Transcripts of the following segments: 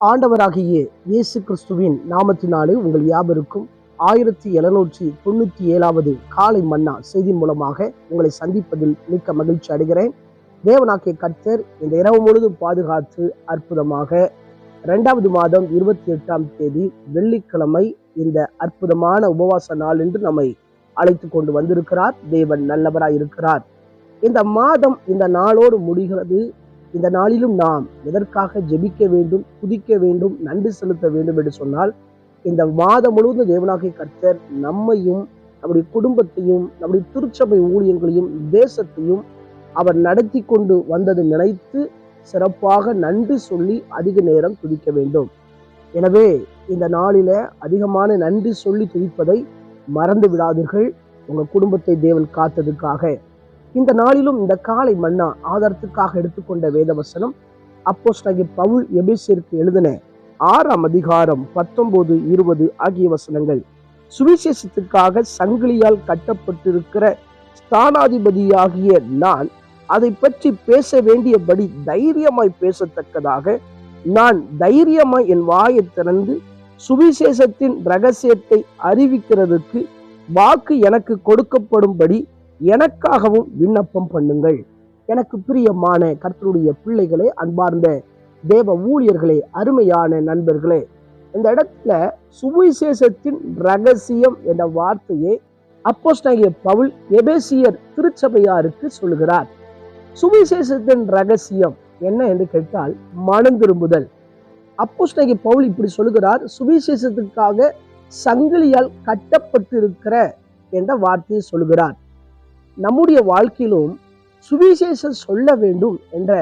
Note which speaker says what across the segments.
Speaker 1: ஆண்டவராகிய இயேசு கிறிஸ்துவின் நாமத்தினாலே உங்கள் யாவருக்கும் ஆயிரத்தி எழுநூற்றி தொண்ணூற்றி ஏழாவது காலை மன்னா செய்தி மூலமாக உங்களை சந்திப்பதில் மிக்க மகிழ்ச்சி அடைகிறேன். தேவனாக்கிய கர்த்தர் இந்த இரவு முழுதும் பாதுகாத்து அற்புதமாக இரண்டாவது மாதம் இருபத்தி எட்டாம் தேதி வெள்ளிக்கிழமை இந்த அற்புதமான உபவாச நாள் என்று நம்மை அழைத்து கொண்டு வந்திருக்கிறார். தேவன் நல்லவராய் இருக்கிறார் இந்த மாதம் இந்த நாளோடு முடிகிறது. இந்த நாளிலும் நாம் எதற்காக ஜெபிக்க வேண்டும் துதிக்க வேண்டும் நன்றி செலுத்த வேண்டும் என்று சொன்னால் இந்த மாதம் முழுவதும் தேவனாகிய கர்த்தர் நம்மையும் நம்முடைய குடும்பத்தையும் நம்முடைய திருச்சபை ஊழியங்களையும் தேசத்தையும் அவர் நடத்தி கொண்டு வந்தது நினைத்து சிறப்பாக நன்றி சொல்லி அதிக நேரம் துதிக்க வேண்டும். எனவே இந்த நாளில அதிகமான நன்றி சொல்லி துதிப்பதை மறந்து விடாதீர்கள். உங்கள் குடும்பத்தை தேவன் காத்ததுக்காக. இந்த நாளிலும் இந்த காலை மன்னா ஆதாரத்துக்காக எடுத்துக்கொண்ட வேதவசனம் அப்போஸ்தலனாகிய பவுல் எபேசியருக்கு எழுதின ஆறாம் அதிகாரம் பத்தொன்பது இருபது ஆகிய வசனங்கள். சுவிசேஷத்துக்காக சங்கிலியால் கட்டப்பட்டிருக்கிற ஸ்தானாதிபதியாகிய நான் அதை பற்றி பேச வேண்டியபடி தைரியமாய் பேசத்தக்கதாக நான் தைரியமாய் என் வாயை திறந்து சுவிசேஷத்தின் ரகசியத்தை அறிவிக்கிறதுக்கு வாக்கு எனக்கு கொடுக்கப்படும்படி எனக்காகவும் விண்ணப்பம் பண்ணுங்கள். எனக்கு பிரியமான கர்த்தருடைய பிள்ளைகளே அன்பார்ந்த தேவ ஊழியர்களே அருமையான நண்பர்களே இந்த இடத்துல சுவிசேஷத்தின் ரகசியம் என்ற வார்த்தையை அப்போஸ்தலனாகிய பவுல் எபேசியர் திருச்சபையாருக்கு சொல்லுகிறார். சுவிசேஷத்தின் ரகசியம் என்ன என்று கேட்டால் மனம் திரும்புதல். அப்போஸ்தலனாகிய பவுல் இப்படி சொல்லுகிறார் சுவிசேஷத்துக்காக சங்கிலியால் கட்டப்பட்டிருக்கிற என்ற வார்த்தையை சொல்லுகிறார். நம்முடைய வாழ்க்கையிலும் சுவிசேஷம் சொல்ல வேண்டும் என்ற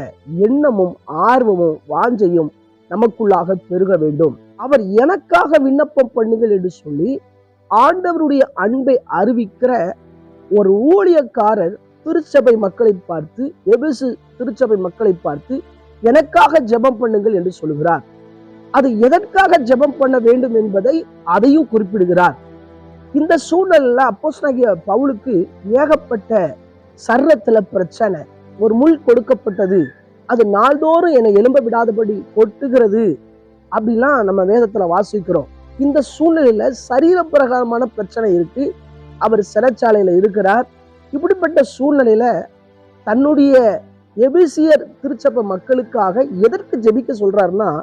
Speaker 1: எண்ணமும் ஆர்வமும் வாஞ்சையும் நமக்குள்ளாக பெருக வேண்டும். அவர் எனக்காக விண்ணப்பம் பண்ணுங்கள் என்று சொல்லி ஆண்டவருடைய அன்பை அறிவிக்கிற ஒரு ஊழியக்காரர் திருச்சபை மக்களை பார்த்து எபிசு திருச்சபை மக்களை பார்த்து எனக்காக ஜெபம் பண்ணுங்கள் என்று சொல்லுகிறார். அது எதற்காக ஜெபம் பண்ண வேண்டும் என்பதை அதையும் குறிப்பிடுகிறார். இந்த சூழல்ல அப்போஸ்னாகிய பவுலுக்கு ஏகப்பட்ட சர்ரத்துல பிரச்சனை. ஒரு முள் கொடுக்கப்பட்டது. அது நாள்தோறும் என்னை எழும்ப விடாதபடி கொட்டுகிறது. அப்படிலாம் நம்ம வேதத்துல வாசிக்கிறோம். இந்த சூழ்நிலையில சரீர பிரகாரமான பிரச்சனை இருக்கு. அவர் சிறைச்சாலையில இருக்கிறார். இப்படிப்பட்ட சூழ்நிலையில தன்னுடைய எபிசியர் திருச்சபை மக்களுக்காக எதற்கு ஜெபிக்க சொல்றாருன்னா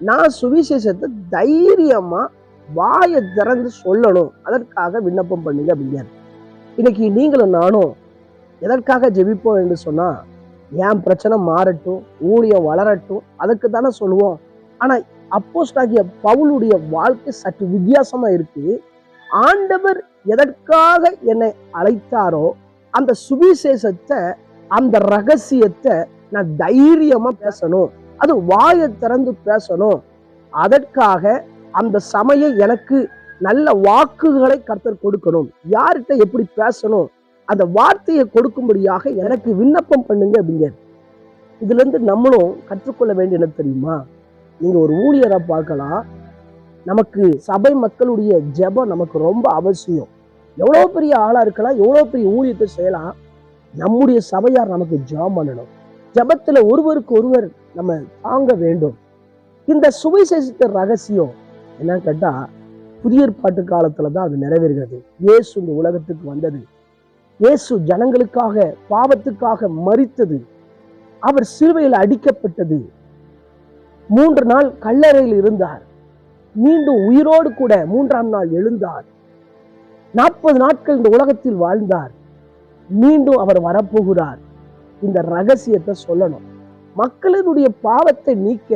Speaker 1: நான் சுவிசேஷத்தை தைரியமா வாயை திறந்து சொல்லணும். அதற்காக விண்ணப்பம் பண்ணுங்க அப்படிங்கிறார் இன்னைக்கு நீங்களும் நானும் எதற்காக ஜெபிப்போம் என்று சொன்னா என் பிரச்சனை மாறட்டும் ஊழியம் வளரட்டும் அதுக்கு தானே சொல்லுவோம். ஆனா அப்போஸ்டாகிய பவுலுடைய வாழ்க்கை சற்று வித்தியாசமா இருக்கு. ஆண்டவர் எதற்காக என்னை அழைத்தாரோ அந்த சுவிசேஷத்தை அந்த ரகசியத்தை நான் தைரியமா பேசணும். அது வாயை திறந்து பேசணும். அதற்காக அந்த சமயம் எனக்கு நல்ல வாக்குகளை கர்த்தர் கொடுக்கணும். யார்கிட்ட எப்படி பேசணும்? அந்த வார்த்தையை கொடுக்கும்படியாக எனக்கு விண்ணப்பம் பண்ணுங்க அப்படிங்க. இதுல இருந்து நம்மளும் கற்றுக்கொள்ள வேண்டியது தெரியுமா? நீங்க ஒரு ஊழியரை பார்க்கலாம். நமக்கு சபை மக்களுடைய ஜெபம் நமக்கு ரொம்ப அவசியம். எவ்வளோ பெரிய ஆளா இருக்கலாம் எவ்வளோ பெரிய ஊழியத்தை செய்யலாம். நம்முடைய சபையார் நமக்கு ஜெபம் பண்ணணும். ஜெபத்துல ஒருவருக்கு ஒருவர் நம்ம தாங்க வேண்டும். இந்த சுவிசேஷத்த ரகசியம் என்ன கேட்டால் புதிய ஏற்பாட்டு காலத்தில் தான் அது நிறைவேறுகிறது. இயேசு இந்த உலகத்துக்கு வந்தது. இயேசு ஜனங்களுக்காக பாவத்துக்காக மறித்தது அவர் சிலுவையில் அடிக்கப்பட்டது. மூன்று நாள் கல்லறையில் இருந்தார். மீண்டும் உயிரோடு கூட மூன்றாம் நாள் எழுந்தார். நாற்பது நாட்கள் இந்த உலகத்தில் வாழ்ந்தார். மீண்டும் அவர் வரப்போகிறார். இந்த ரகசியத்தை சொல்லணும். மக்களினுடைய பாவத்தை நீக்க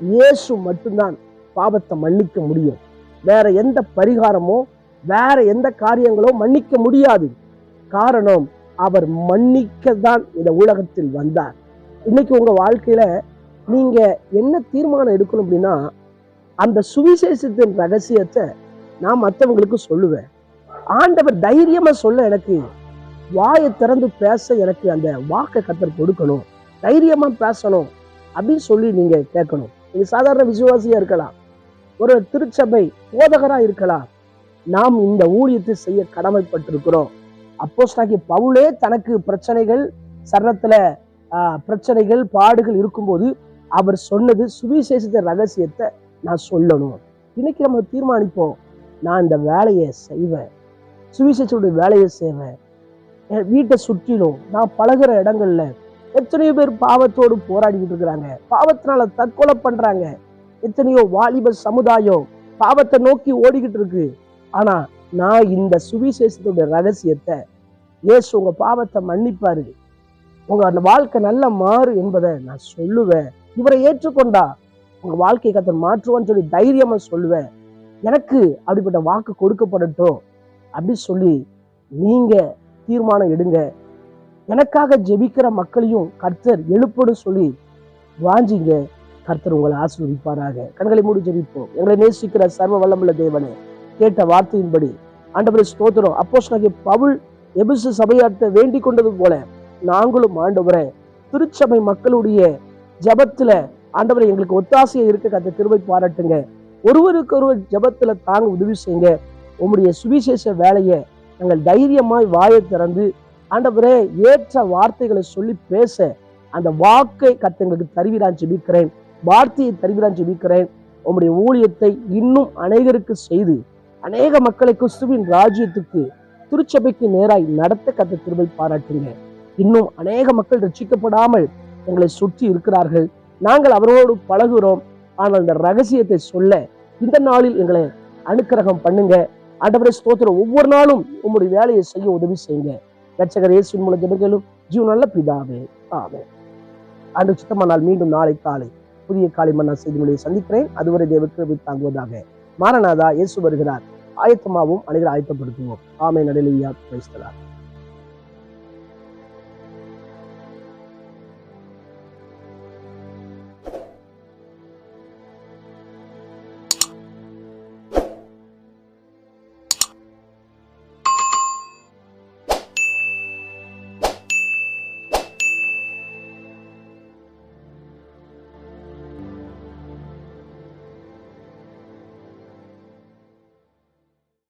Speaker 1: இயேசு மட்டும்தான் பாவத்தை மன்னிக்க முடியும். வேற எந்த பரிகாரமோ வேற எந்த காரியங்களோ மன்னிக்க முடியாது. காரணம் அவர் மன்னிக்க தான் இந்த உலகத்தில் வந்தார். இன்னைக்கு உங்க வாழ்க்கையில நீங்க என்ன தீர்மானம் எடுக்கணும் அப்படின்னா அந்த சுவிசேஷத்தின் ரகசியத்தை நான் மற்றவங்களுக்கு சொல்லுவேன். ஆண்டவர் தைரியமா சொல்ல எனக்கு வாயை திறந்து பேச எனக்கு அந்த வாக்கை கத்தர் கொடுக்கணும். தைரியமா பேசணும் அப்படின்னு சொல்லி நீங்க கேட்கணும். நீங்க சாதாரண விசுவாசியா இருக்கலாம். ஒரு திருச்சபை போதகரா இருக்கலாம். நாம் இந்த ஊழியத்தை செய்ய கடமைப்பட்டிருக்கிறோம். அப்போஸ்தலனாகிய பவுலே தனக்கு பிரச்சனைகள் சரணத்துல ஆஹ், பிரச்சனைகள் பாடுகள் இருக்கும்போது அவர் சொன்னது சுவிசேஷத்த ரகசியத்தை நான் சொல்லணும். இன்னைக்கு நம்ம தீர்மானிப்போம். நான் இந்த வேலையை செய்வேன். சுவிசேஷனுடைய வேலையை செய்வேன். என் வீட்டை சுற்றிலும் நான் பழகுற இடங்கள்ல எத்தனையோ பேர் பாவத்தோடு போராடிக்கிட்டு இருக்கிறாங்க. பாவத்தினால தற்கொலை பண்றாங்க. எத்தனையோ வாலிப சமுதாயம் பாவத்தை நோக்கி ஓடிக்கிட்டு இருக்கு. ஆனா நான் இந்த சுவிசேஷத்துடைய ரகசியத்தை ஏசு உங்க பாவத்தை மன்னிப்பாரு. உங்க அந்த வாழ்க்கை நல்ல மாறு என்பதை நான் சொல்லுவேன். இவரை ஏற்றுக்கொண்டா உங்க வாழ்க்கையை கத்தர் மாற்றுவான்னு சொல்லி தைரியமா சொல்லுவேன். எனக்கு அப்படிப்பட்ட வாக்கு கொடுக்கப்படட்டும். அப்படி சொல்லி நீங்க தீர்மானம் எடுங்க. எனக்காக ஜெபிக்கிற மக்களையும் கர்த்தர் எழுப்பட சொல்லி வாஞ்சிங்க. கர்த்தர் உங்களை ஆசீர்வதிப்பாராக. கண்களை மூடி ஜெபிப்போம். எங்களை நேசிக்கிற சர்வ வல்லமுள்ள தேவனே கேட்ட வார்த்தையின்படி. ஆண்டவரை ஸ்தோத்திரம். அப்போஸ் பவுல் எபிசு சபையாட்ட வேண்டிக் கொண்டது போல நாங்களும் ஆண்டவரை திருச்சபை மக்களுடைய ஜபத்துல ஆண்டவரை எங்களுக்கு ஒத்தாசையை இருக்க கத்த திருவை பாராட்டுங்க. ஒருவருக்கு ஒருவர் ஜபத்துல தாங்க உதவி செய்யுங்க. உங்களுடைய சுவிசேஷ வேலையை நாங்கள் தைரியமாய் வாயை திறந்து ஆண்டவரே ஏற்ற வார்த்தைகளை சொல்லி பேச அந்த வாக்கை கத்த எங்களுக்கு தருவிடான் ஜெபிக்கிறேன். வார்த்தையை தருவிடான் ஜெபிக்கிறேன். உம்முடைய ஊழியத்தை இன்னும் அநேகருக்கு செய்து அநேக மக்களை கிறிஸ்துவின் ராஜ்யத்துக்கு திருச்சபைக்கு நேராய் நடத்த கத்த திருவை பாராட்டுங்க. இன்னும் அநேக மக்கள் ரட்சிக்கப்படாமல் எங்களை சுற்றி இருக்கிறார்கள். நாங்கள் அவரோடு பழகுகிறோம் ஆனால் இந்த ரகசியத்தை சொல்ல இந்த நாளில் எங்களை அனுக்கிரகம் பண்ணுங்க. ஆண்டவரே ஸ்தோத்திரம். ஒவ்வொரு நாளும் உங்களுடைய வேலையை செய்ய உதவி செய்யுங்க. ரட்சகர் இயேசுவின் மூலம் ஜெபங்களும் ஜீவன் நல்ல பிதாவே ஆமே ஆண்டு சுத்தமானால் மீண்டும் நாளை காலை. புதிய காலை மன்னா செய்திகளை சந்திக்கிறேன். அதுவரை தேவக்கு தாங்குவதாக. மாரநாதா இயேசு வருகிறார். ஆயத்தமாகவும் அனைவரும் ஆயத்தப்படுத்துவோம். ஆமே நடலியா கிரைஸ்தலார்